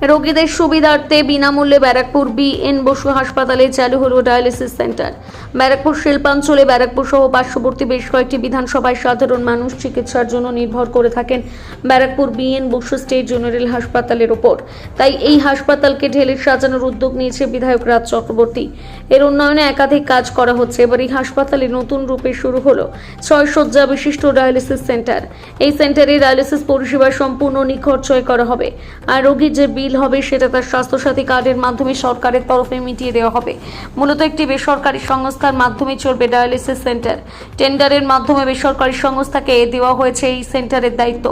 রোগীদের সুবিধার্থে বিনামূল্যে ব্যারাকপুর বি এন বসু হাসপাতালে চালু হলো ডায়ালিসিস সেন্টার। ব্যারাকপুর শিল্পাঞ্চলে ব্যারাকপুর সহ পার্শ্ববর্তী বেশ কয়েকটি বিধানসভায় সাধারণ মানুষ চিকিৎসার জন্য নির্ভর করে থাকেন Barrackpore B N Basu state general হাসপাতালের ওপর। তাই এই হাসপাতালকে ঢেলে সাজানোর উদ্যোগ নিয়েছে বিধায়ক রাজ চক্রবর্তী। এর উন্নয়নে একাধিক কাজ করা হচ্ছে। এবার এই হাসপাতালে নতুন রূপে শুরু হলো ছয় শয্যা বিশিষ্ট ডায়ালিসিস সেন্টার। এই সেন্টারে ডায়ালিসিস পরিষেবা সম্পূর্ণ নিখরচয় করা হবে। আর রোগীর যে বিল হবে, সেটা তার স্বাস্থ্যসাথী কার্ডের মাধ্যমে সরকারের তরফে মিটিয়ে দেওয়া হবে। মূলত একটি বেসরকারি সংস্থার মাধ্যমে চলবে ডায়ালিসিস সেন্টার। টেন্ডারের মাধ্যমে বেসরকারি সংস্থাকে দেওয়া হয়েছে এই সেন্টারের দায়িত্ব।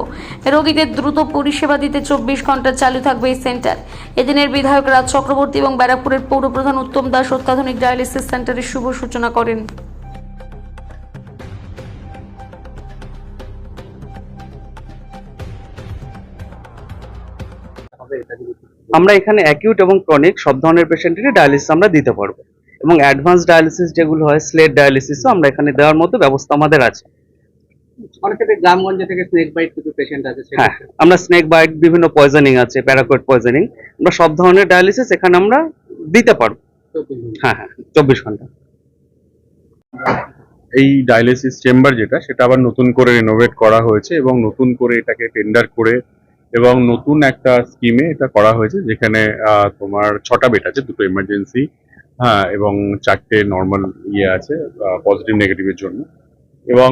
রোগীদের দ্রুত পরিষেবা দিতে চব্বিশ ঘণ্টা চালু থাকবে এই সেন্টার। এদিনের বিধায়ক রাজ চক্রবর্তী এবং ব্যারাকপুরের পৌরপ্রধান উত্তম দাস অত্যাধুনিক ডায়ালিসিস সেন্টারের শুভ সূচনা করেন। আমরা এখানে অ্যাকিউট এবং ক্রনিক সব ধরনের পেশেন্টেরই ডায়ালিসিস আমরা দিতে পারব। এবং অ্যাডভান্স ডায়ালিসিস যেগুলো হয় স্লেট ডায়ালিসিসও আমরা এখানে দেওয়ার মতো ব্যবস্থা আমাদের আছে। অনেক ক্ষেত্রে গ্রামগঞ্জে থেকে স্নেক বাইট কিছু পেশেন্ট আছে হ্যাঁ আমরা স্নেক বাইট বিভিন্ন পয়জনিং আছে প্যারাকোয়েট পয়জনিং আমরা সব ধরনের ডায়ালিসিস এখানে আমরা দিতে পারব। হ্যাঁ হ্যাঁ চব্বিশ ঘণ্টা। এই ডায়ালিসিস চেম্বার যেটা সেটা আবার নতুন করে রিনোভেট করা হয়েছে এবং নতুন করে এটাকে টেন্ডার করে এবং নতুন একটা স্কিমে এটা করা হয়েছে, যেখানে তোমার ছটা বেড আছে, দুটো এমার্জেন্সি হ্যাঁ এবং চারটে নর্মাল ইয়ে আছে পজিটিভ নেগেটিভের জন্য। এবং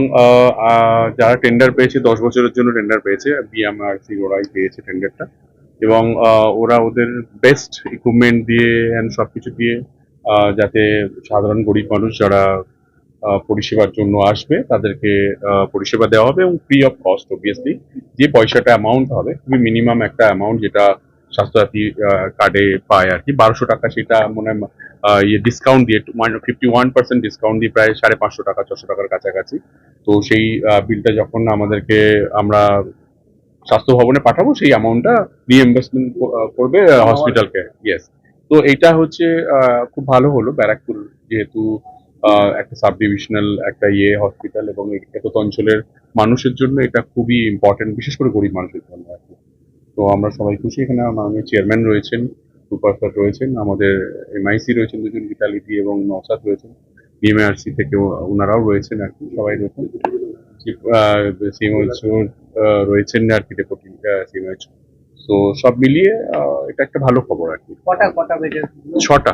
যারা টেন্ডার পেয়েছে, দশ বছরের জন্য টেন্ডার পেয়েছে বিএমআরসি ওরাই পেয়েছে টেন্ডারটা এবং ওরা ওদের বেস্ট ইকুইপমেন্ট দিয়ে অ্যান্ড সব কিছু দিয়ে যাতে সাধারণ গরিব মানুষ যারা পরিষেবার জন্য আসবে, তাদেরকে পরিষেবা দেওয়া হবে এবং ফ্রি অফ কস্ট অবভিয়াসলি যে পয়সাটা অ্যামাউন্ট হবে, খুবই মিনিমাম একটা অ্যামাউন্ট যেটা স্বাস্থ্যসাথী কার্ডে পায় আর কি। বারোশো টাকা সেটা মনে ইয়ে ডিসকাউন্ট দিয়ে ফিফটি ওয়ান পার্সেন্ট ডিসকাউন্ট দিয়ে প্রায় সাড়ে পাঁচশো টাকা, ছশো টাকার কাছাকাছি। তো সেই বিলটা যখন আমাদেরকে আমরা স্বাস্থ্য ভবনে পাঠাবো, সেই অ্যামাউন্টটা রিএমবার্সমেন্ট করবে হসপিটালকে ইয়েস তো এইটা হচ্ছে খুব ভালো হলো ব্যারাকপুর যেহেতু একটা সাব ডিভিশনাল একটা ইয়ে হসপিটাল এবং এতত অঞ্চলের মানুষের জন্য এটা খুবই ইম্পর্টেন্ট বিশেষ করে গরিব মানুষের জন্য আর কি। তো আমরা সবাই খুশি। এখানে মাননীয় চেয়ারম্যান রয়েছেন সুপারস্টার রয়েছেন আমাদের এমআইসি রয়েছেন দুজন ভিটালিটি এবং নসাদ রয়েছেন। বিএমআরসি থেকে ওনারাও রয়েছেন আর কি সবাই রয়েছেন। সিএমএইচ রয়েছেন আর কি ডেপুটি সিএমএইচ তো সব মিলিয়ে এটা একটা ভালো খবর আর কি। কটা কটা ছটা।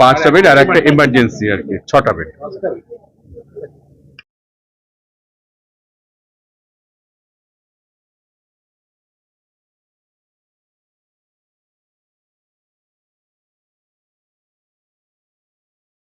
পাঁচটা বেড আর একটা এমার্জেন্সি আর কি ছটা বেড